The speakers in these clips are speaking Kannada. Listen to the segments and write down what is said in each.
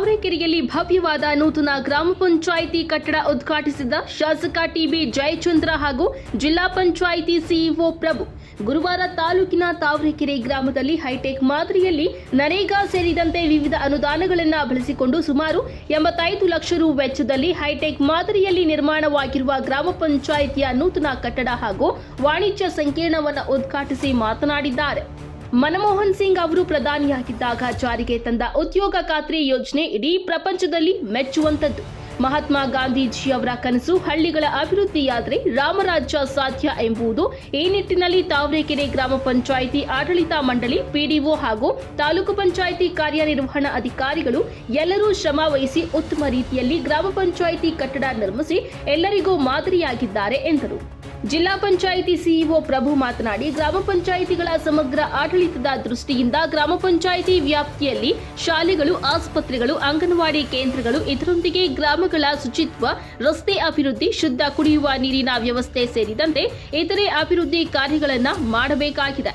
ತಾವರೆಕೆರೆಯಲ್ಲಿ ಭವ್ಯವಾದ ನೂತನ ಗ್ರಾಮ ಪಂಚಾಯಿತಿ ಕಟ್ಟಡ ಉದ್ಘಾಟಿಸಿದ ಶಾಸಕ ಟಿಬಿ ಜಯಚಂದ್ರ ಹಾಗೂ ಜಿಲ್ಲಾ ಪಂಚಾಯಿತಿ ಸಿಇಒ ಪ್ರಭು. ಗುರುವಾರ ತಾಲೂಕಿನ ತಾವರೆಕೆರೆ ಗ್ರಾಮದಲ್ಲಿ ಹೈಟೆಕ್ ಮಾದರಿಯಲ್ಲಿ ನರೇಗಾ ಸೇರಿದಂತೆ ವಿವಿಧ ಅನುದಾನಗಳನ್ನು ಬಳಸಿಕೊಂಡು ಸುಮಾರು ಎಂಬತ್ತೈದು ಲಕ್ಷ ರು ವೆಚ್ಚದಲ್ಲಿ ಹೈಟೆಕ್ ಮಾದರಿಯಲ್ಲಿ ನಿರ್ಮಾಣವಾಗಿರುವ ಗ್ರಾಮ ಪಂಚಾಯಿತಿಯ ನೂತನ ಕಟ್ಟಡ ಹಾಗೂ ವಾಣಿಜ್ಯ ಸಂಕೀರ್ಣವನ್ನು ಉದ್ಘಾಟಿಸಿ ಮಾತನಾಡಿದ್ದಾರೆ. ಮನಮೋಹನ್ ಸಿಂಗ್ ಅವರು ಪ್ರಧಾನಿಯಾಗಿದ್ದಾಗ ಜಾರಿಗೆ ತಂದ ಉದ್ಯೋಗ ಖಾತ್ರಿ ಯೋಜನೆ ಇಡೀ ಪ್ರಪಂಚದಲ್ಲಿ ಮೆಚ್ಚುವಂತದ್ದು ಮಹಾತ್ಮ ಗಾಂಧೀಜಿ ಅವರ ಕನಸು ಹಳ್ಳಿಗಳ ಅಭಿವೃದ್ಧಿಯಾದರೆ ರಾಮರಾಜ್ಯ ಸಾಧ್ಯ ಎಂಬುದು ಈ ನಿಟ್ಟಿನಲ್ಲಿ ತಾವರೆಕೆರೆ ಗ್ರಾಮ ಪಂಚಾಯಿತಿ ಆಡಳಿತ ಮಂಡಳಿ, ಪಿಡಿಒ ಹಾಗೂ ತಾಲೂಕು ಪಂಚಾಯಿತಿ ಕಾರ್ಯನಿರ್ವಹಣಾ ಅಧಿಕಾರಿಗಳು ಎಲ್ಲರೂ ಶ್ರಮ ವಹಿಸಿ ಉತ್ತಮ ರೀತಿಯಲ್ಲಿ ಗ್ರಾಮ ಪಂಚಾಯಿತಿ ಕಟ್ಟಡ ನಿರ್ಮಿಸಿ ಎಲ್ಲರಿಗೂ ಮಾದರಿಯಾಗಿದ್ದಾರೆ ಎಂದರು. ಜಿಲ್ಲಾ ಪಂಚಾಯಿತಿ ಸಿಇಒ ಪ್ರಭು ಮಾತನಾಡಿ, ಗ್ರಾಮ ಪಂಚಾಯಿತಿಗಳ ಸಮಗ್ರ ಆಡಳಿತದ ದೃಷ್ಟಿಯಿಂದ ಗ್ರಾಮ ಪಂಚಾಯಿತಿ ವ್ಯಾಪ್ತಿಯಲ್ಲಿ ಶಾಲೆಗಳು, ಆಸ್ಪತ್ರೆಗಳು, ಅಂಗನವಾಡಿ ಕೇಂದ್ರಗಳು ಇದರೊಂದಿಗೆ ಗ್ರಾಮಗಳ ಶುಚಿತ್ವ, ರಸ್ತೆ ಅಭಿವೃದ್ಧಿ, ಶುದ್ಧ ಕುಡಿಯುವ ನೀರಿನ ವ್ಯವಸ್ಥೆ ಸೇರಿದಂತೆ ಇತರೆ ಅಭಿವೃದ್ಧಿ ಕಾರ್ಯಗಳನ್ನು ಮಾಡಬೇಕಾಗಿದೆ.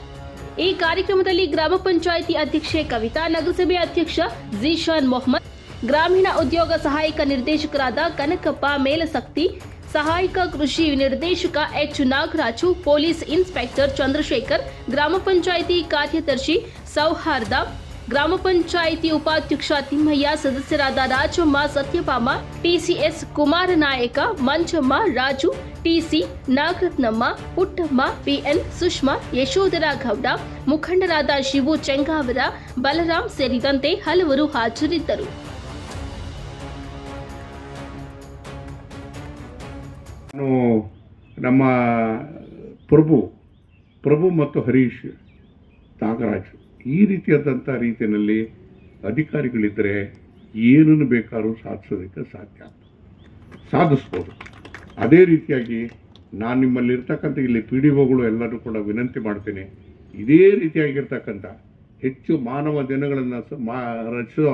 ಈ ಕಾರ್ಯಕ್ರಮದಲ್ಲಿ ಗ್ರಾಮ ಪಂಚಾಯಿತಿ ಅಧ್ಯಕ್ಷೆ ಕವಿತಾ, ನಗರಸಭೆ ಅಧ್ಯಕ್ಷ ಜೀಶಾನ್ ಮೊಹಮ್ಮದ್, ಗ್ರಾಮೀಣ ಉದ್ಯೋಗ ಸಹಾಯಕ ನಿರ್ದೇಶಕರಾದ ಕನಕಪ್ಪ, ಮೇಲಸಕ್ತಿ ಸಹಾಯಕ ಕೃಷಿ ನಿರ್ದೇಶಕ H Nagaraju, police inspector Chandrashekar, ಗ್ರಾಮ ಪಂಚಾಯಿತಿ ಕಾರ್ಯದರ್ಶಿ ಸೌಹಾರ್ದ, ಗ್ರಾಮ ಪಂಚಾಯಿತಿ ಉಪಾಧ್ಯಕ್ಷ ತಿಮ್ಮಯ್ಯ, ಸದಸ್ಯರಾದ Rajamma Satyabhama TCS Kumaranayaka, Manjamma Raju TC Nagarathnamma, Puttamma, PN Sushma, Yashodhara Gowda, ಮುಖಂಡರಾದ ಶಿವು ಚೆಂಗಾವರ ಬಲರಾಮ್ ಸೇರಿದಂತೆ ಹಲವರು ಹಾಜರಿದ್ದರು. ನಮ್ಮ ಪ್ರಭು ಪ್ರಭು ಮತ್ತು ಹರೀಶ್ ನಾಗರಾಜ್ ಈ ರೀತಿಯಾದಂಥ ರೀತಿಯಲ್ಲಿ ಅಧಿಕಾರಿಗಳಿದ್ದರೆ ಏನನ್ನು ಬೇಕಾದ್ರೂ ಸಾಧಿಸೋದಕ್ಕೆ ಸಾಧ್ಯ ಸಾಧಿಸ್ಬೋದು. ಅದೇ ರೀತಿಯಾಗಿ ನಾನು ನಿಮ್ಮಲ್ಲಿರ್ತಕ್ಕಂಥ ಇಲ್ಲಿ ಪಿ ಡಿ ಒಗಳು ಎಲ್ಲರೂ ಕೂಡ ವಿನಂತಿ ಮಾಡ್ತೀನಿ. ಇದೇ ರೀತಿಯಾಗಿರ್ತಕ್ಕಂಥ ಹೆಚ್ಚು ಮಾನವ ದಿನಗಳನ್ನು ಮಾ ರಚಿಸೋ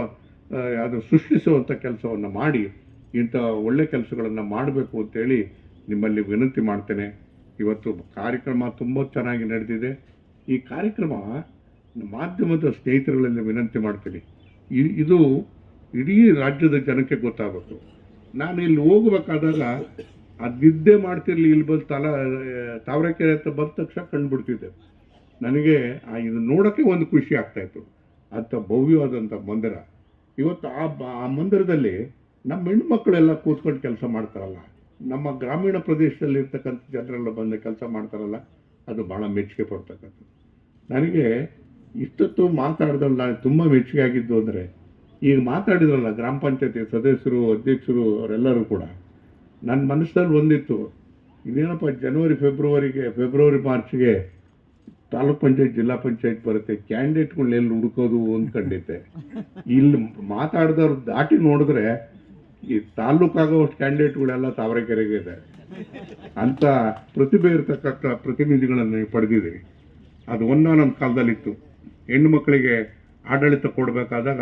ಅದು ಸೃಷ್ಟಿಸುವಂಥ ಕೆಲಸವನ್ನು ಮಾಡಿ ಇಂಥ ಒಳ್ಳೆ ಕೆಲಸಗಳನ್ನು ಮಾಡಬೇಕು ಅಂತೇಳಿ ನಿಮ್ಮಲ್ಲಿ ವಿನಂತಿ ಮಾಡ್ತೇನೆ. ಇವತ್ತು ಕಾರ್ಯಕ್ರಮ ತುಂಬ ಚೆನ್ನಾಗಿ ನಡೆದಿದೆ. ಈ ಕಾರ್ಯಕ್ರಮ ಮಾಧ್ಯಮದ ಸ್ನೇಹಿತರುಗಳಲ್ಲಿ ವಿನಂತಿ ಮಾಡ್ತೀನಿ. ಇದು ಇಡೀ ರಾಜ್ಯದ ಜನಕ್ಕೆ ಗೊತ್ತಾಗಬೇಕು ನಾನು ಇಲ್ಲಿ ಹೋಗ್ಬೇಕಾದಾಗ ಅದು ನಿದ್ದೆ ಮಾಡ್ತಿರ್ಲಿ ಇಲ್ಲಿ ಬಂದು ತಲ, ತಾವರೆಕೆರೆ ಹತ್ರ ಬಂದ ತಕ್ಷಣ ಕಂಡುಬಿಡ್ತಿದ್ದೆ. ನನಗೆ ಇದು ನೋಡೋಕ್ಕೆ ಒಂದು ಖುಷಿ ಆಗ್ತಾಯಿತ್ತು ಅಂಥ ಭವ್ಯವಾದಂಥ ಮಂದಿರ. ಇವತ್ತು ಆ ಮಂದಿರದಲ್ಲಿ ನಮ್ಮ ಹೆಣ್ಮಕ್ಳೆಲ್ಲ ಕೂತ್ಕೊಂಡು ಕೆಲಸ ಮಾಡ್ತಾರಲ್ಲ. ನಮ್ಮ ಗ್ರಾಮೀಣ ಪ್ರದೇಶದಲ್ಲಿ ಇರ್ತಕ್ಕಂಥ ಜನರೆಲ್ಲ ಬಂದು ಕೆಲಸ ಮಾಡ್ತಾರಲ್ಲ, ಅದು ಭಾಳ ಮೆಚ್ಚುಗೆ ಪಡ್ತಕ್ಕಂಥದ್ದು. ನನಗೆ ಇಷ್ಟೊತ್ತು ಮಾತಾಡಿದಲ್ಲಿ ನಾನು ತುಂಬ ಮೆಚ್ಚುಗೆ ಆಗಿದ್ದು ಅಂದರೆ, ಈಗ ಮಾತಾಡಿದ್ರಲ್ಲ ಗ್ರಾಮ ಪಂಚಾಯತಿ ಸದಸ್ಯರು, ಅಧ್ಯಕ್ಷರು ಅವರೆಲ್ಲರೂ ಕೂಡ, ನನ್ನ ಮನಸ್ಸಲ್ಲಿ ಒಂದಿತ್ತು ಇದೇನಪ್ಪ ಜನವರಿ, ಫೆಬ್ರವರಿಗೆ, ಫೆಬ್ರವರಿ, ಮಾರ್ಚ್ಗೆ ತಾಲೂಕ್ ಪಂಚಾಯತ್, ಜಿಲ್ಲಾ ಪಂಚಾಯತ್ ಬರುತ್ತೆ ಕ್ಯಾಂಡಿಡೇಟ್ಗಳು ಎಲ್ಲಿ ಹುಡುಕೋದು ಅಂದ್ಕೊಂಡಿದ್ದೆ. ಇಲ್ಲಿ ಮಾತಾಡಿದವ್ರು ದಾಟಿ ನೋಡಿದ್ರೆ ಈ ತಾಲೂಕಾಗೋಷ್ಟು ಕ್ಯಾಂಡಿಡೇಟ್ಗಳೆಲ್ಲ ತಾವರೆಕೆರೆಗೆ ಇದೆ ಅಂತ ಪ್ರತಿಭೆ ಇರತಕ್ಕಂಥ ಪ್ರತಿನಿಧಿಗಳನ್ನು ಪಡೆದಿದ್ದೀವಿ ಅದು ಒಂದಾನೊಂದು ಕಾಲದಲ್ಲಿತ್ತು. ಹೆಣ್ಣು ಮಕ್ಕಳಿಗೆ ಆಡಳಿತ ಕೊಡಬೇಕಾದಾಗ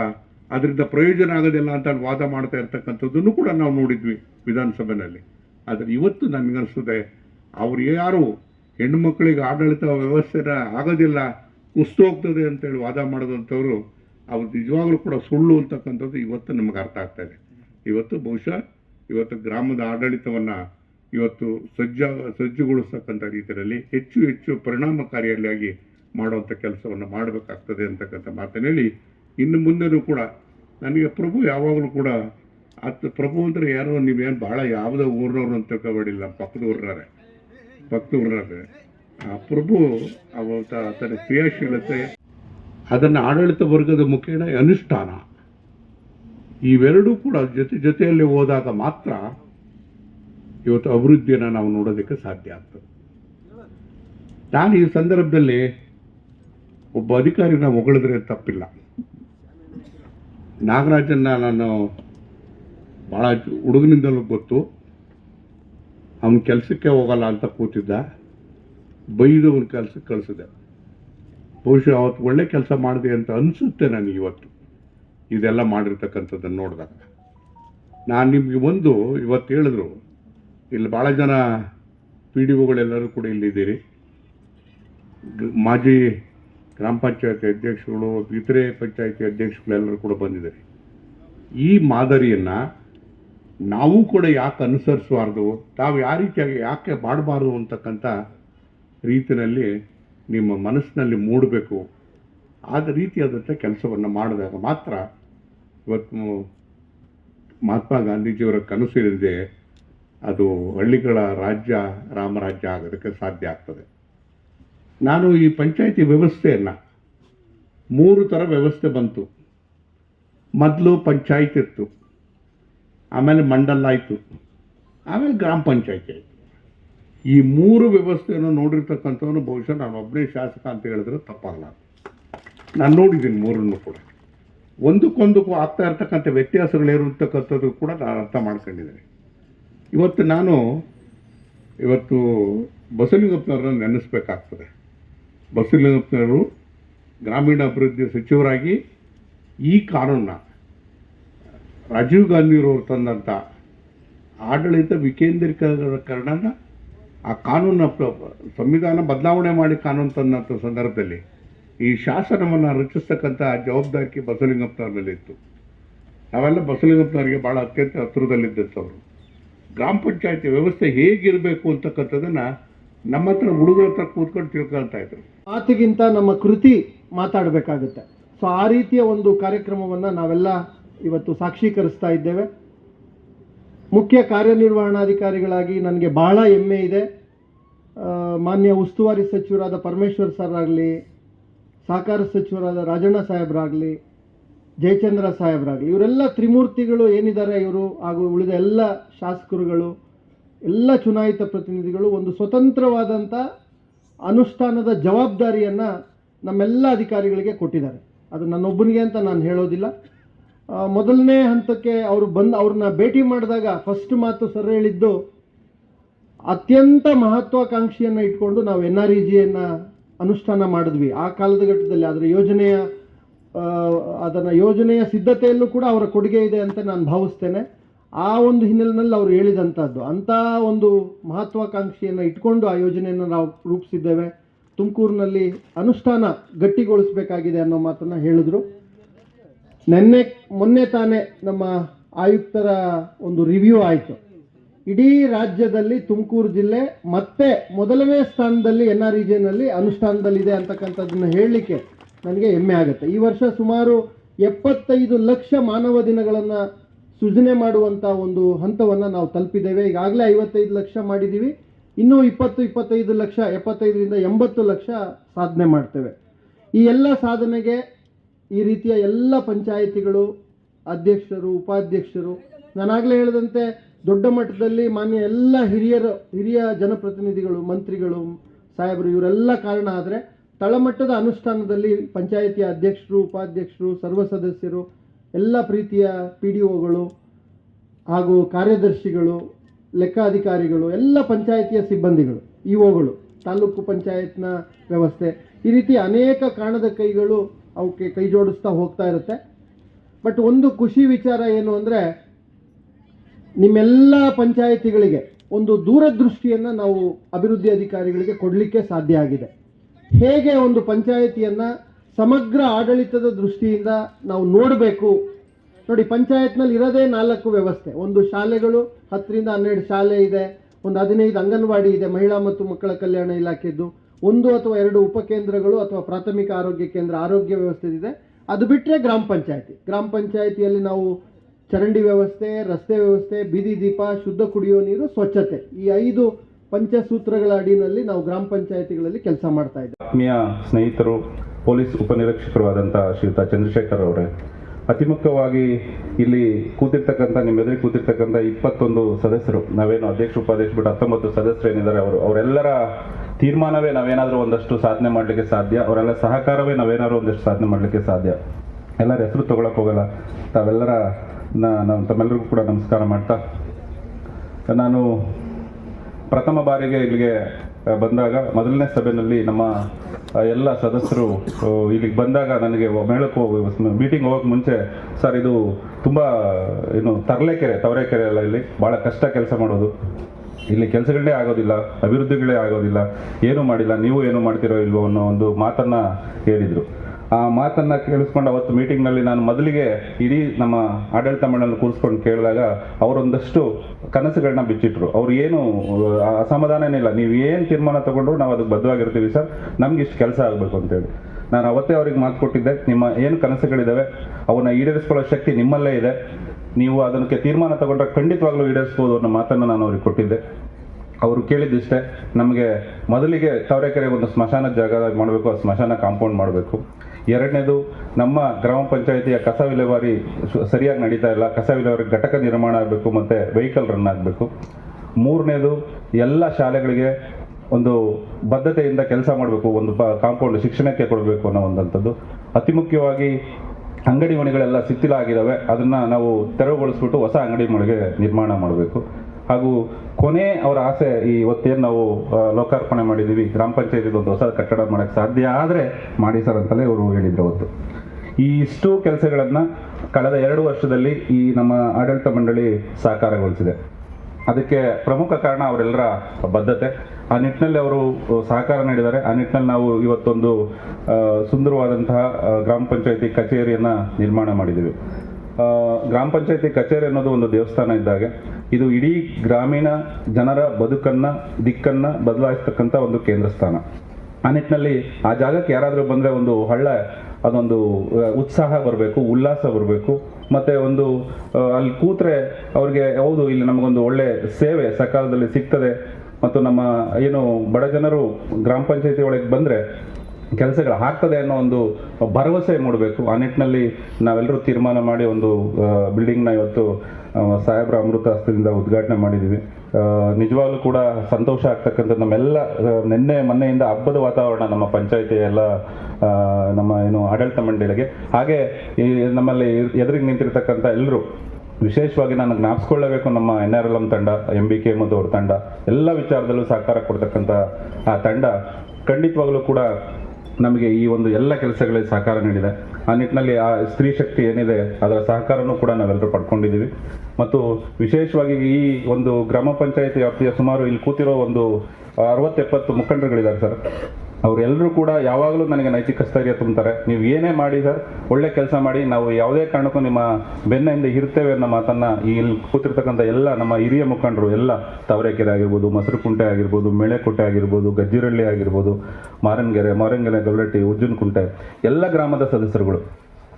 ಅದರಿಂದ ಪ್ರಯೋಜನ ಆಗೋದಿಲ್ಲ ಅಂತ ವಾದ ಮಾಡ್ತಾ ಇರ್ತಕ್ಕಂಥದ್ದನ್ನು ಕೂಡ ನಾವು ನೋಡಿದ್ವಿ ವಿಧಾನಸಭೆಯಲ್ಲಿ ಆದರೆ ಇವತ್ತು ನನಗನ್ನಿಸ್ತದೆ ಅವ್ರು ಯಾರು? ಹೆಣ್ಣು ಮಕ್ಕಳಿಗೆ ಆಡಳಿತ ವ್ಯವಸ್ಥೆನ ಆಗೋದಿಲ್ಲ, ಕುಸ್ತು ಹೋಗ್ತದೆ ಅಂತೇಳಿ ವಾದ ಮಾಡಿದಂಥವ್ರು ಅವ್ರು ನಿಜವಾಗ್ಲೂ ಕೂಡ ಸುಳ್ಳು ಅಂತಕ್ಕಂಥದ್ದು ಇವತ್ತು ನಮಗೆ ಅರ್ಥ ಆಗ್ತಾ ಇದೆ. ಇವತ್ತು ಬಹುಶಃ ಇವತ್ತು ಗ್ರಾಮದ ಆಡಳಿತವನ್ನು ಇವತ್ತು ಸಜ್ಜ, ಸಜ್ಜುಗೊಳಿಸ್ತಕ್ಕಂಥ ರೀತಿಯಲ್ಲಿ ಹೆಚ್ಚು ಹೆಚ್ಚು ಪರಿಣಾಮಕಾರಿಯಾಗಿ ಮಾಡುವಂಥ ಕೆಲಸವನ್ನು ಮಾಡಬೇಕಾಗ್ತದೆ ಅಂತಕ್ಕಂಥ ಮಾತನ್ನು ಹೇಳಿ, ಇನ್ನು ಮುಂದೆನೂ ಕೂಡ ನನಗೆ ಪ್ರಭು ಯಾವಾಗಲೂ ಕೂಡ ಅತ್, ಪ್ರಭು ಅಂದರೆ ಯಾರೋ ನೀವೇನು ಭಾಳ ಯಾವುದೋ ಊರಿನವ್ರು ಅಂತ ತಿಳ್ಕೊಬೇಡಿಲ್ಲ ಪಕ್ಕದ ಊರ್ನಾರೆ ಪಕ್ಕದ ಊರ್ನಾರೆ ಆ ಪ್ರಭು ಅವತ್ತ ತನ್ನ ಕ್ರಿಯಾಶೀಲತೆ, ಅದನ್ನು ಆಡಳಿತ ವರ್ಗದ ಮುಖೇನ ಅನುಷ್ಠಾನ. ಇವೆರಡೂ ಕೂಡ ಜೊತೆ, ಜೊತೆಯಲ್ಲಿ ಹೋದಾಗ ಮಾತ್ರ ಇವತ್ತು ಅಭಿವೃದ್ಧಿಯನ್ನು ನಾವು ನೋಡೋದಕ್ಕೆ ಸಾಧ್ಯ ಆಗ್ತದೆ. ನಾನು ಈ ಸಂದರ್ಭದಲ್ಲಿ ಒಬ್ಬ ಅಧಿಕಾರಿನ ಹೊಗಳಿದ್ರೆ ತಪ್ಪಿಲ್ಲ. ನಾಗರಾಜನ್ನ ನಾನು ಭಾಳ ಹುಡುಗನಿಂದಲೂ ಗೊತ್ತು. ಅವನ ಕೆಲಸಕ್ಕೆ ಹೋಗಲ್ಲ ಅಂತ ಕೂತಿದ್ದ. ಬೈದು ಅವನ ಕೆಲಸಕ್ಕೆ ಕಳಿಸಿದೆ. ಬಹುಶಃ ಅವತ್ತು ಒಳ್ಳೆ ಕೆಲಸ ಮಾಡಿದೆ ಅಂತ ಅನಿಸುತ್ತೆ ನನಗೆ ಇವತ್ತು. ಇದೆಲ್ಲ ಮಾಡಿರ್ತಕ್ಕಂಥದ್ದನ್ನು ನೋಡಿದಾಗ. ನಾನು ನಿಮಗೆ ಒಂದು ಇವತ್ತು ಹೇಳಿದ್ರು, ಇಲ್ಲಿ ಭಾಳ ಜನ ಪಿ ಡಿ ಒಗಳೆಲ್ಲರೂ ಕೂಡ ಇಲ್ಲಿದ್ದೀರಿ. ಮಾಜಿ ಗ್ರಾಮ ಪಂಚಾಯತಿ ಅಧ್ಯಕ್ಷಗಳು ಇತರೆ ಪಂಚಾಯತಿ ಅಧ್ಯಕ್ಷಗಳೆಲ್ಲರೂ ಕೂಡ ಬಂದಿದ್ದಾರೆ. ಈ ಮಾದರಿಯನ್ನು ನಾವು ಕೂಡ ಯಾಕೆ ಅನುಸರಿಸಬಾರ್ದು, ತಾವು ಯಾವ ರೀತಿಯಾಗಿ ಯಾಕೆ ಮಾಡಬಾರ್ದು ಅಂತಕ್ಕಂಥ ರೀತಿಯಲ್ಲಿ ನಿಮ್ಮ ಮನಸ್ಸಿನಲ್ಲಿ ಮೂಡಬೇಕು. ಆದ ರೀತಿಯಾದಂಥ ಕೆಲಸವನ್ನು ಮಾಡಿದಾಗ ಮಾತ್ರ ಇವತ್ತು ಮಹಾತ್ಮ ಗಾಂಧೀಜಿಯವರ ಕನಸಿನಿಂದ ಅದು ಹಳ್ಳಿಗಳ ರಾಜ್ಯ ರಾಮರಾಜ್ಯ ಆಗೋದಕ್ಕೆ ಸಾಧ್ಯ ಆಗ್ತದೆ. ನಾನು ಈ ಪಂಚಾಯಿತಿ ವ್ಯವಸ್ಥೆಯನ್ನು ಮೂರು ಥರ ವ್ಯವಸ್ಥೆ ಬಂತು. ಮೊದಲು ಪಂಚಾಯತ್ ಇತ್ತು, ಆಮೇಲೆ ಮಂಡಲ ಆಯಿತು, ಆಮೇಲೆ ಗ್ರಾಮ ಪಂಚಾಯಿತಿ ಆಯಿತು. ಈ ಮೂರು ವ್ಯವಸ್ಥೆಯನ್ನು ನೋಡಿರ್ತಕ್ಕಂಥವನು ಬಹುಶಃ ನಾನು ಒಬ್ಬನೇ ಶಾಸಕ ಅಂತ ಹೇಳಿದ್ರೆ ತಪ್ಪಾಗಲ್ಲ. ನಾನು ನೋಡಿದ್ದೀನಿ ಮೂರನ್ನು ಕೂಡ. ಒಂದಕ್ಕೊಂದಕ್ಕೂ ಆಗ್ತಾ ಇರ್ತಕ್ಕಂಥ ವ್ಯತ್ಯಾಸಗಳಿರುತ್ತಕ್ಕಂಥದ್ದು ಕೂಡ ನಾನು ಅರ್ಥ ಮಾಡ್ಕೊಂಡಿದ್ದೇನೆ. ಇವತ್ತು ನಾನು, ಇವತ್ತು ಬಸವಲಿಂಗಪ್ಪನವ್ರನ್ನ ನೆನೆಸ್ಬೇಕಾಗ್ತದೆ. ಬಸವಲಿಂಗಪ್ಪನವರು ಗ್ರಾಮೀಣಾಭಿವೃದ್ಧಿ ಸಚಿವರಾಗಿ ಈ ಕಾನೂನ ರಾಜೀವ್ ಗಾಂಧಿಯವರು ತಂದಂಥ ಆಡಳಿತ ವಿಕೇಂದ್ರೀಕರಣನ ಆ ಕಾನೂನ ಸಂವಿಧಾನ ಬದಲಾವಣೆ ಮಾಡಿ ಕಾನೂನು ತಂದಂಥ ಸಂದರ್ಭದಲ್ಲಿ ಈ ಶಾಸನವನ್ನು ರಚಿಸ್ತಕ್ಕಂಥ ಜವಾಬ್ದಾರಿ ಬಸವಲಿಂಗಪ್ಪನವ್ರ ಮೇಲೆ ಇತ್ತು ನಾವೆಲ್ಲ ಬಸವಲಿಂಗಪ್ಪನವರಿಗೆ ಭಾಳ ಅತ್ಯಂತ ಹತ್ತಿರದಲ್ಲಿದ್ದಂಥವ್ರು ಗ್ರಾಮ ಪಂಚಾಯತಿ ವ್ಯವಸ್ಥೆ ಹೇಗಿರಬೇಕು ಅಂತಕ್ಕಂಥದ್ದನ್ನು ನಮ್ಮ ಹತ್ರ ಹುಡುಗರ ಹತ್ರ ಕೂತ್ಕೊಂಡು ತಿಳ್ಕೊಳ್ತಾ ಇದ್ರು. ಮಾತಿಗಿಂತ ನಮ್ಮ ಕೃತಿ ಮಾತಾಡಬೇಕಾಗುತ್ತೆ. ಸೊ ಆ ರೀತಿಯ ಒಂದು ಕಾರ್ಯಕ್ರಮವನ್ನು ನಾವೆಲ್ಲ ಇವತ್ತು ಸಾಕ್ಷೀಕರಿಸ್ತಾ ಇದ್ದೇವೆ. ಮುಖ್ಯ ಕಾರ್ಯನಿರ್ವಹಣಾಧಿಕಾರಿಗಳಾಗಿ ನನಗೆ ಬಹಳ ಹೆಮ್ಮೆ ಇದೆ. ಮಾನ್ಯ ಉಸ್ತುವಾರಿ ಸಚಿವರಾದ ಪರಮೇಶ್ವರ್ ಸರ್ ಆಗಲಿ ಸಹಕಾರ ಸಚಿವರಾದ ರಾಜಣ್ಣ ಸಾಹೇಬ್ರಾಗಲಿ, ಜಯಚಂದ್ರ ಸಾಹೇಬ್ರಾಗಲಿ, ಇವರೆಲ್ಲ ತ್ರಿಮೂರ್ತಿಗಳು ಏನಿದ್ದಾರೆ ಇವರು ಹಾಗೂ ಉಳಿದ ಎಲ್ಲ ಶಾಸಕರುಗಳು, ಎಲ್ಲ ಚುನಾಯಿತ ಪ್ರತಿನಿಧಿಗಳು ಒಂದು ಸ್ವತಂತ್ರವಾದಂಥ ಅನುಷ್ಠಾನದ ಜವಾಬ್ದಾರಿಯನ್ನು ನಮ್ಮೆಲ್ಲ ಅಧಿಕಾರಿಗಳಿಗೆ ಕೊಟ್ಟಿದ್ದಾರೆ. ಅದು ನನ್ನೊಬ್ಬನಿಗೆ ಅಂತ ನಾನು ಹೇಳೋದಿಲ್ಲ. ಮೊದಲನೇ ಹಂತಕ್ಕೆ ಅವರು ಬಂದು ಅವ್ರನ್ನ ಭೇಟಿ ಮಾಡಿದಾಗ ಫಸ್ಟ್ ಮಾತು ಸರ್ ಹೇಳಿದ್ದು, ಅತ್ಯಂತ ಮಹತ್ವಾಕಾಂಕ್ಷಿಯನ್ನು ಇಟ್ಕೊಂಡು ನಾವು ಎನ್ ಆರ್ ಇ ಜಿಯನ್ನು ಅನುಷ್ಠಾನ ಮಾಡಿದ್ವಿ. ಆ ಕಾಲದ ಘಟ್ಟದಲ್ಲಿ ಅದರ ಯೋಜನೆಯ ಅದನ್ನು ಯೋಜನೆಯ ಸಿದ್ಧತೆಯಲ್ಲೂ ಕೂಡ ಅವರ ಕೊಡುಗೆ ಇದೆ ಅಂತ ನಾನು ಭಾವಿಸ್ತೇನೆ. ಆ ಒಂದು ಹಿನ್ನೆಲೆಯಲ್ಲಿ ಅವರು ಹೇಳಿದಂಥದ್ದು ಅಂಥ ಒಂದು ಮಹತ್ವಾಕಾಂಕ್ಷೆಯನ್ನು ಇಟ್ಕೊಂಡು ಆ ಯೋಜನೆಯನ್ನು ನಾವು ರೂಪಿಸಿದ್ದೇವೆ. ತುಮಕೂರಿನಲ್ಲಿ ಅನುಷ್ಠಾನ ಗಟ್ಟಿಗೊಳಿಸಬೇಕಾಗಿದೆ ಅನ್ನೋ ಮಾತನ್ನು ಹೇಳಿದ್ರು. ನಿನ್ನೆ, ಮೊನ್ನೆ ತಾನೇ ನಮ್ಮ ಆಯುಕ್ತರ ಒಂದು ರಿವ್ಯೂ ಆಯಿತು. ಇಡೀ ರಾಜ್ಯದಲ್ಲಿ ತುಮಕೂರು ಜಿಲ್ಲೆ ಮತ್ತೆ ಮೊದಲನೇ ಸ್ಥಾನದಲ್ಲಿ ಎನ್ ಆರ್ನಲ್ಲಿ ಅನುಷ್ಠಾನದಲ್ಲಿದೆ ಅಂತಕ್ಕಂಥದ್ದನ್ನು ಹೇಳಲಿಕ್ಕೆ ನನಗೆ ಹೆಮ್ಮೆ ಆಗುತ್ತೆ. ಈ ವರ್ಷ ಸುಮಾರು ಎಪ್ಪತ್ತೈದು ಲಕ್ಷ ಮಾನವ ದಿನಗಳನ್ನು ಸೃಜನೆ ಮಾಡುವಂಥ ಒಂದು ಹಂತವನ್ನು ನಾವು ತಲುಪಿದ್ದೇವೆ. ಈಗಾಗಲೇ ಐವತ್ತೈದು ಲಕ್ಷ ಮಾಡಿದ್ದೀವಿ ಇನ್ನೂ ಇಪ್ಪತ್ತು, ಇಪ್ಪತ್ತೈದು ಲಕ್ಷ, ಎಪ್ಪತ್ತೈದರಿಂದ ಎಂಬತ್ತು ಲಕ್ಷ ಸಾಧನೆ ಮಾಡ್ತೇವೆ. ಈ ಎಲ್ಲ ಸಾಧನೆಗೆ ಈ ರೀತಿಯ ಎಲ್ಲ ಪಂಚಾಯಿತಿಗಳು ಅಧ್ಯಕ್ಷರು, ಉಪಾಧ್ಯಕ್ಷರು, ನಾನಾಗಲೇ ಹೇಳಿದಂತೆ ದೊಡ್ಡ ಮಟ್ಟದಲ್ಲಿ ಮಾನ್ಯ ಎಲ್ಲ ಹಿರಿಯರು, ಹಿರಿಯ ಜನಪ್ರತಿನಿಧಿಗಳು, ಮಂತ್ರಿಗಳು, ಸಾಹೇಬರು, ಇವರೆಲ್ಲ ಕಾರಣ ಆದರೆ ತಳಮಟ್ಟದ ಅನುಷ್ಠಾನದಲ್ಲಿ ಪಂಚಾಯಿತಿಯ ಅಧ್ಯಕ್ಷರು, ಉಪಾಧ್ಯಕ್ಷರು, ಸರ್ವ ಸದಸ್ಯರು, ಎಲ್ಲ ಪ್ರೀತಿಯ ಪಿ ಡಿ ಒಗಳು ಹಾಗೂ ಕಾರ್ಯದರ್ಶಿಗಳು, ಲೆಕ್ಕಾಧಿಕಾರಿಗಳು, ಎಲ್ಲ ಪಂಚಾಯಿತಿಯ ಸಿಬ್ಬಂದಿಗಳು ಇ ಒಗಳು ತಾಲೂಕು ಪಂಚಾಯತ್ನ ವ್ಯವಸ್ಥೆ. ಈ ರೀತಿ ಅನೇಕ ಕಾರಣದ ಕೈಗಳು ಅವಕ್ಕೆ ಕೈ ಜೋಡಿಸ್ತಾ ಹೋಗ್ತಾ ಇರುತ್ತೆ. ಬಟ್ ಒಂದು ಖುಷಿ ವಿಚಾರ ಏನು ಅಂದರೆ ನಿಮ್ಮೆಲ್ಲ ಪಂಚಾಯಿತಿಗಳಿಗೆ ಒಂದು ದೂರದೃಷ್ಟಿಯನ್ನು ನಾವು ಅಭಿವೃದ್ಧಿ ಅಧಿಕಾರಿಗಳಿಗೆ ಕೊಡಲಿಕ್ಕೆ ಸಾಧ್ಯ ಆಗಿದೆ. ಹೇಗೆ ಒಂದು ಪಂಚಾಯಿತಿಯನ್ನು ಸಮಗ್ರ ಆಡಳಿತದ ದೃಷ್ಟಿಯಿಂದ ನಾವು ನೋಡಬೇಕು? ನೋಡಿ, ಪಂಚಾಯತ್ನಲ್ಲಿ ಇರೋದೇ ನಾಲ್ಕು ವ್ಯವಸ್ಥೆ. ಒಂದು ಶಾಲೆಗಳು, ಹತ್ತರಿಂದ ಹನ್ನೆರಡು ಶಾಲೆ ಇದೆ, ಒಂದು ಹದಿನೈದು ಅಂಗನವಾಡಿ ಇದೆ, ಮಹಿಳಾ ಮತ್ತು ಮಕ್ಕಳ ಕಲ್ಯಾಣ ಇಲಾಖೆದ್ದು. ಒಂದು ಅಥವಾ ಎರಡು ಉಪಕೇಂದ್ರಗಳು ಅಥವಾ ಪ್ರಾಥಮಿಕ ಆರೋಗ್ಯ ಕೇಂದ್ರ ಆರೋಗ್ಯ ವ್ಯವಸ್ಥೆ ಇದೆ ಅದು ಬಿಟ್ಟರೆ ಗ್ರಾಮ ಪಂಚಾಯತಿ. ಗ್ರಾಮ ಪಂಚಾಯತಿಯಲ್ಲಿ ನಾವು ಚರಂಡಿ ವ್ಯವಸ್ಥೆ, ರಸ್ತೆ ವ್ಯವಸ್ಥೆ, ಬೀದಿ ದೀಪ, ಶುದ್ಧ ಕುಡಿಯೋ ನೀರು, ಸ್ವಚ್ಛತೆ. ಈ ಐದು ಪಂಚಸೂತ್ರಗಳ ಅಡಿನಲ್ಲಿ ನಾವು ಗ್ರಾಮ ಪಂಚಾಯತಿಗಳಲ್ಲಿ ಕೆಲಸ ಮಾಡ್ತಾ ಇದ್ದೇವೆ. ಆತ್ಮೀಯ ಸ್ನೇಹಿತರು, ಪೊಲೀಸ್ ಉಪನಿರೀಕ್ಷಕರು ಶ್ರೀತಾ ಶ್ರೀಯುತ ಚಂದ್ರಶೇಖರ್ ಅವರೇ ಅತಿ ಮುಖ್ಯವಾಗಿ ಇಲ್ಲಿ ಕೂತಿರ್ತಕ್ಕಂಥ ನಿಮ್ಮ ಎದುರಿಗೆ ಕೂತಿರ್ತಕ್ಕಂಥ ಇಪ್ಪತ್ತೊಂದು ಸದಸ್ಯರು, ನಾವೇನು ಅಧ್ಯಕ್ಷ, ಉಪಾಧ್ಯಕ್ಷ ಬಿಟ್ಟು ಹತ್ತೊಂಬತ್ತು ಸದಸ್ಯರು ಏನಿದ್ದಾರೆ, ಅವರು, ಅವರೆಲ್ಲರ ತೀರ್ಮಾನವೇ ನಾವೇನಾದರೂ ಒಂದಷ್ಟು ಸಾಧನೆ ಮಾಡಲಿಕ್ಕೆ ಸಾಧ್ಯ, ಅವರೆಲ್ಲ ಸಹಕಾರವೇ ನಾವೇನಾದರೂ ಒಂದಷ್ಟು ಸಾಧನೆ ಮಾಡಲಿಕ್ಕೆ ಸಾಧ್ಯ. ಎಲ್ಲರ ಹೆಸರು ತಗೊಳಕ್ಕೆ ಹೋಗಲ್ಲ, ತಾವೆಲ್ಲರ ನ- ನಾವು ತಮ್ಮೆಲ್ಲರಿಗೂ ಕೂಡ ನಮಸ್ಕಾರ ಮಾಡ್ತಾ. ನಾನು ಪ್ರಥಮ ಬಾರಿಗೆ ಇಲ್ಲಿಗೆ ಬಂದಾಗ ಮೊದಲನೇ ಸಭೆಯಲ್ಲಿ ನಮ್ಮ ಎಲ್ಲ ಸದಸ್ಯರು ಇಲ್ಲಿಗೆ ಬಂದಾಗ ನನಗೆ ಮೇಳಕ್ಕೆ ಮೀಟಿಂಗ್ ಹೋಗೋಕೆ ಮುಂಚೆ, ಸರ್ ಇದು ತುಂಬ, ಏನು, ತರಲೆಕೆರೆ, ತವರೆಕೆರೆ ಅಲ್ಲ ಇಲ್ಲಿ ಭಾಳ ಕಷ್ಟ ಕೆಲಸ ಮಾಡೋದು. ಇಲ್ಲಿ ಕೆಲಸಗಳೇ ಆಗೋದಿಲ್ಲ, ಅಭಿವೃದ್ಧಿಗಳೇ ಆಗೋದಿಲ್ಲ, ಏನೂ ಮಾಡಿಲ್ಲ, ನೀವು ಏನು ಮಾಡ್ತಿರೋ ಇಲ್ವೋ ಅನ್ನೋ ಒಂದು ಮಾತನ್ನು ಹೇಳಿದರು. ಆ ಮಾತನ್ನ ಕೇಳಿಸ್ಕೊಂಡು ಅವತ್ತು ಮೀಟಿಂಗ್ನಲ್ಲಿ ನಾನು ಮೊದಲಿಗೆ ಇಡೀ ನಮ್ಮ ಆಡಳಿತ ಮಂಡಳಿ ಕೂರಿಸ್ಕೊಂಡು ಕೇಳಿದಾಗ ಅವರೊಂದಷ್ಟು ಕನಸುಗಳನ್ನ ಬಿಚ್ಚಿಟ್ರು. ಅವ್ರು ಏನು ಅಸಮಾಧಾನನೇ ಇಲ್ಲ. ನೀವು ಏನು ತೀರ್ಮಾನ ತಗೊಂಡ್ರು ನಾವು ಅದಕ್ಕೆ ಬದ್ಧವಾಗಿರ್ತೀವಿ ಸರ್. ನಮ್ಗೆ ಇಷ್ಟು ಕೆಲಸ ಆಗಬೇಕು ಅಂತೇಳಿ. ನಾನು ಅವತ್ತೇ ಅವ್ರಿಗೆ ಮಾತು ಕೊಟ್ಟಿದ್ದೆ. ನಿಮ್ಮ ಏನು ಕನಸುಗಳಿದ್ದಾವೆ ಅವನ್ನ ಈಡೇರಿಸ್ಕೊಳ್ಳೋ ಶಕ್ತಿ ನಿಮ್ಮಲ್ಲೇ ಇದೆ. ನೀವು ಅದಕ್ಕೆ ತೀರ್ಮಾನ ತಗೊಂಡ್ರೆ ಖಂಡಿತವಾಗ್ಲೂ ಈಡೇರಿಸ್ಬೋದು ಅನ್ನೋ ಮಾತನ್ನು ನಾನು ಅವ್ರಿಗೆ ಕೊಟ್ಟಿದ್ದೆ. ಅವರು ಕೇಳಿದ್ದಿಷ್ಟೇ, ನಮಗೆ ಮೊದಲಿಗೆ ತಾವರೆಕೆರೆ ಒಂದು ಸ್ಮಶಾನ ಜಾಗ ಮಾಡಬೇಕು, ಆ ಸ್ಮಶಾನ ಕಾಂಪೌಂಡ್ ಮಾಡಬೇಕು. ಎರಡನೇದು, ನಮ್ಮ ಗ್ರಾಮ ಪಂಚಾಯಿತಿಯ ಕಸ ವಿಲೇವಾರಿ ಸರಿಯಾಗಿ ನಡೀತಾ ಇಲ್ಲ. ಕಸ ವಿಲೇವಾರಿ ಘಟಕ ನಿರ್ಮಾಣ ಆಗಬೇಕು ಮತ್ತು ವೆಹಿಕಲ್ ರನ್ ಆಗಬೇಕು. ಮೂರನೇದು, ಎಲ್ಲ ಶಾಲೆಗಳಿಗೆ ಒಂದು ಬದ್ಧತೆಯಿಂದ ಕೆಲಸ ಮಾಡಬೇಕು. ಒಂದು ಪ ಕಾಂಪೌಂಡ್ ಶಿಕ್ಷಣಕ್ಕೆ ಕೊಡಬೇಕು ಅನ್ನೋ ಒಂದಂಥದ್ದು. ಅತಿ ಮುಖ್ಯವಾಗಿ ಅಂಗಡಿ ಮನೆಗಳೆಲ್ಲ ಶಿಥಿಲ ಆಗಿದ್ದಾವೆ ಅದನ್ನ ನಾವು ತೆರವುಗೊಳಿಸ್ಬಿಟ್ಟು ಹೊಸ ಅಂಗಡಿ ಮಳಿಗೆ ನಿರ್ಮಾಣ ಮಾಡಬೇಕು. ಹಾಗೂ ಕೊನೆ ಅವರ ಆಸೆ ಈ ಇವತ್ತೇನು ನಾವು ಲೋಕಾರ್ಪಣೆ ಮಾಡಿದ್ದೀವಿ. ಗ್ರಾಮ ಪಂಚಾಯತಿ ಒಂದು ಹೊಸ ಕಟ್ಟಡ ಮಾಡೋಕ್ಕೆ ಸಾಧ್ಯ ಆದರೆ ಮಾಡಿ ಸರ್ ಅಂತಲೇ ಅವರು ಹೇಳಿದ್ರು ಅವತ್ತು. ಈ ಇಷ್ಟು ಕೆಲಸಗಳನ್ನು ಕಳೆದ ಎರಡು ವರ್ಷದಲ್ಲಿ ಈ ನಮ್ಮ ಆಡಳಿತ ಮಂಡಳಿ ಸಹಕಾರಗೊಳಿಸಿದೆ ಅದಕ್ಕೆ ಪ್ರಮುಖ ಕಾರಣ ಅವರೆಲ್ಲರ ಬದ್ಧತೆ. ಆ ನಿಟ್ಟಿನಲ್ಲಿ ಅವರು ಸಹಕಾರ ನೀಡಿದ್ದಾರೆ. ಆ ನಿಟ್ಟಿನಲ್ಲಿ ನಾವು ಇವತ್ತೊಂದು ಸುಂದರವಾದಂತಹ ಗ್ರಾಮ ಪಂಚಾಯತಿ ಕಚೇರಿಯನ್ನು ನಿರ್ಮಾಣ ಮಾಡಿದ್ದೀವಿ. ಗ್ರಾಮ ಪಂಚಾಯತಿ ಕಚೇರಿ ಅನ್ನೋದು ಒಂದು ದೇವಸ್ಥಾನ ಇದ್ದಾಗೆ. ಇದು ಇಡೀ ಗ್ರಾಮೀಣ ಜನರ ಬದುಕನ್ನ, ದಿಕ್ಕನ್ನ ಬದಲಾಯಿಸ್ತಕ್ಕಂಥ ಒಂದು ಕೇಂದ್ರ ಸ್ಥಾನ ಆ ನಿಟ್ಟಿನಲ್ಲಿ ಆ ಜಾಗಕ್ಕೆ ಯಾರಾದರೂ ಬಂದರೆ ಒಂದು ಹಳ್ಳ, ಅದೊಂದು ಉತ್ಸಾಹ ಬರಬೇಕು, ಉಲ್ಲಾಸ ಬರಬೇಕು. ಮತ್ತೆ ಒಂದು ಅಲ್ಲಿ ಕೂತ್ರೆ ಅವ್ರಿಗೆ, ಹೌದು, ಇಲ್ಲಿ ನಮಗೊಂದು ಒಳ್ಳೆ ಸೇವೆ ಸಕಾಲದಲ್ಲಿ ಸಿಗ್ತದೆ. ಮತ್ತು ನಮ್ಮ, ಏನು, ಬಡ ಜನರು ಗ್ರಾಮ ಪಂಚಾಯತಿ ಒಳಗೆ ಬಂದರೆ ಕೆಲಸಗಳು ಆಗ್ತದೆ ಅನ್ನೋ ಒಂದು ಭರವಸೆ ಮೂಡಬೇಕು. ಆ ನಿಟ್ಟಿನಲ್ಲಿ ನಾವೆಲ್ಲರೂ ತೀರ್ಮಾನ ಮಾಡಿ ಒಂದು ಬಿಲ್ಡಿಂಗ್ನ ಇವತ್ತು ಸಾಹೇಬ್ರ ಅಮೃತ ಹಸ್ತದಿಂದ ಉದ್ಘಾಟನೆ ಮಾಡಿದ್ದೀವಿ ನಿಜವಾಗ್ಲೂ ಕೂಡ ಸಂತೋಷ ಆಗ್ತಕ್ಕಂಥ ನಮ್ಮೆಲ್ಲ ನಿನ್ನೆ ಮೊನ್ನೆಯಿಂದ ಹಬ್ಬದ ವಾತಾವರಣ ನಮ್ಮ ಪಂಚಾಯತಿ ಎಲ್ಲ ನಮ್ಮ ಏನು ಆಡಳಿತ ಮಂಡಳಿಗೆ. ಹಾಗೆ ಈ ನಮ್ಮಲ್ಲಿ ಎದುರಿಗೆ ನಿಂತಿರ್ತಕ್ಕಂಥ ಎಲ್ಲರೂ ವಿಶೇಷವಾಗಿ ನಾನು ಜ್ಞಾಪಿಸ್ಕೊಳ್ಳಬೇಕು ನಮ್ಮ ಎನ್ ಆರ್ ಎಲ್ ಎಂ ತಂಡ, ಎಂ ಬಿ ಕೆ ಮತ್ತು ಅವ್ರ ತಂಡ. ಎಲ್ಲ ವಿಚಾರದಲ್ಲೂ ಸಹಕಾರ ಕೊಡ್ತಕ್ಕಂಥ ಆ ತಂಡ ಖಂಡಿತವಾಗ್ಲೂ ಕೂಡ ನಮಗೆ ಈ ಒಂದು ಎಲ್ಲ ಕೆಲಸಗಳಿಗೆ ಸಹಕಾರ ನೀಡಿದೆ. ಆ ನಿಟ್ಟಿನಲ್ಲಿ ಆ ಸ್ತ್ರೀ ಶಕ್ತಿ ಏನಿದೆ, ಅದರ ಸಹಕಾರನೂ ಕೂಡ ನಾವೆಲ್ಲರೂ ಪಡ್ಕೊಂಡಿದ್ದೀವಿ. ಮತ್ತು ವಿಶೇಷವಾಗಿ ಈ ಒಂದು ಗ್ರಾಮ ಪಂಚಾಯತಿ ವ್ಯಾಪ್ತಿಯ ಸುಮಾರು ಇಲ್ಲಿ ಕೂತಿರೋ ಒಂದು ಅರವತ್ತೆಪ್ಪತ್ತು ಮುಖಂಡರುಗಳಿದ್ದಾರೆ ಸರ್. ಅವರೆಲ್ಲರೂ ಕೂಡ ಯಾವಾಗಲೂ ನನಗೆ ನೈತಿಕ ಸ್ಥೈರ್ಯ ತುಂಬ್ತಾರೆ. ನೀವು ಏನೇ ಮಾಡಿ ಸರ್, ಒಳ್ಳೆ ಕೆಲಸ ಮಾಡಿ, ನಾವು ಯಾವುದೇ ಕಾರಣಕ್ಕೂ ನಿಮ್ಮ ಬೆನ್ನ ಹಿಂದೆ ಇರ್ತೇವೆ ಅನ್ನೋ ಮಾತನ್ನ ಇಲ್ಲಿ ಕೂತಿರ್ತಕ್ಕಂಥ ಎಲ್ಲ ನಮ್ಮ ಹಿರಿಯ ಮುಖಂಡರು, ಎಲ್ಲ ತಾವರೆಕೆರೆ ಆಗಿರ್ಬೋದು, ಮಸರುಕುಂಟೆ ಆಗಿರ್ಬೋದು, ಮೇಳೆಕುಂಟೆ ಆಗಿರ್ಬೋದು, ಗಜ್ಜಿರಳ್ಳಿ ಆಗಿರ್ಬೋದು, ಮಾರನ್ಗೆರೆ ಮಾರಂಗೆರೆ ಗೌಲಟ್ಟಿ ಉಜ್ಜುನಕುಂಟೆ, ಎಲ್ಲ ಗ್ರಾಮದ ಸದಸ್ಯರುಗಳು.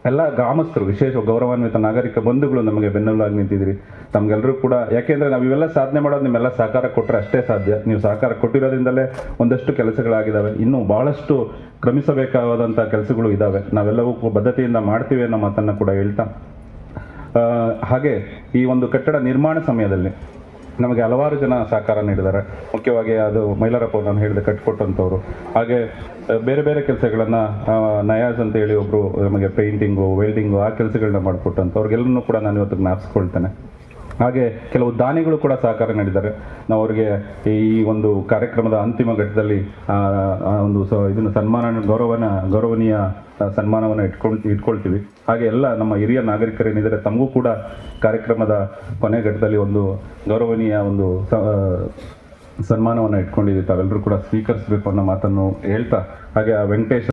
ಎಲ್ಲ ಗ್ರಾಮಸ್ಥರು, ವಿಶೇಷ ಗೌರವಾನ್ವಿತ ನಾಗರಿಕ ಬಂಧುಗಳು ನಮಗೆ ಬೆನ್ನೆಲುಬಾಗಿ ನಿಂತಿದ್ದೀರಿ. ತಮ್ಗೆಲ್ಲರೂ ಕೂಡ, ಯಾಕೆಂದ್ರೆ ನಾವು ಇವೆಲ್ಲ ಸಾಧನೆ ಮಾಡೋದು ನಿಮ್ಮೆಲ್ಲ ಸಹಕಾರ ಕೊಟ್ಟರೆ ಅಷ್ಟೇ ಸಾಧ್ಯ. ನೀವು ಸಹಕಾರ ಕೊಟ್ಟಿರೋದ್ರಿಂದಲೇ ಒಂದಷ್ಟು ಕೆಲಸಗಳಾಗಿದ್ದಾವೆ. ಇನ್ನೂ ಬಹಳಷ್ಟು ಕ್ರಮಿಸಬೇಕಾದಂಥ ಕೆಲಸಗಳು ಇದ್ದಾವೆ. ನಾವೆಲ್ಲವೂ ಬದ್ಧತೆಯಿಂದ ಮಾಡ್ತೀವಿ ಅನ್ನೋ ಮಾತನ್ನು ಕೂಡ ಹೇಳ್ತಾ. ಹಾಗೆ ಈ ಒಂದು ಕಟ್ಟಡ ನಿರ್ಮಾಣ ಸಮಯದಲ್ಲಿ ನಮಗೆ ಹಲವಾರು ಜನ ಸಹಕಾರ ನೀಡಿದ್ದಾರೆ. ಮುಖ್ಯವಾಗಿ ಅದು ಮೈಲಾರಪ್ಪ ನಾನು ಹೇಳಿದೆ ಕಟ್ಕೊಟ್ಟಂಥವ್ರು ಹಾಗೆ ಬೇರೆ ಬೇರೆ ಕೆಲಸಗಳನ್ನು ನಯಾಜ್ ಅಂತ ಹೇಳಿ ಒಬ್ಬರು ನಮಗೆ ಪೇಂಟಿಂಗು ವೆಲ್ಡಿಂಗು ಆ ಕೆಲಸಗಳನ್ನ ಮಾಡಿಕೊಟ್ಟಂಥವ್ರಿಗೆಲ್ಲರೂ ಕೂಡ ನಾನು ಇವತ್ತು ಜ್ಞಾಪಿಸ್ಕೊಳ್ತೇನೆ. ಹಾಗೆ ಕೆಲವು ದಾನಿಗಳು ಕೂಡ ಸಹಕಾರ ನೀಡಿದ್ದಾರೆ. ನಾವು ಅವರಿಗೆ ಈ ಒಂದು ಕಾರ್ಯಕ್ರಮದ ಅಂತಿಮ ಘಟ್ಟದಲ್ಲಿ ಒಂದು ಸ, ಇದನ್ನು ಸನ್ಮಾನ, ಗೌರವನ, ಗೌರವನೀಯ ಸನ್ಮಾನವನ್ನು ಇಟ್ಕೊಂಡು ಇಟ್ಕೊಳ್ತೀವಿ. ಹಾಗೆ ಎಲ್ಲ ನಮ್ಮ ಹಿರಿಯ ನಾಗರಿಕರೇನಿದ್ದಾರೆ ತಮಗೂ ಕೂಡ ಕಾರ್ಯಕ್ರಮದ ಕೊನೆ ಘಟ್ಟದಲ್ಲಿ ಒಂದು ಗೌರವನೀಯ ಒಂದು ಸನ್ಮಾನವನ್ನು ಇಟ್ಕೊಂಡಿದ್ದೀವಿ. ತಾವೆಲ್ಲರೂ ಕೂಡ ಸ್ವೀಕರಿಸಬೇಕು ಅನ್ನೋ ಮಾತನ್ನು ಹೇಳ್ತಾ, ಹಾಗೆ ಆ ವೆಂಕಟೇಶ್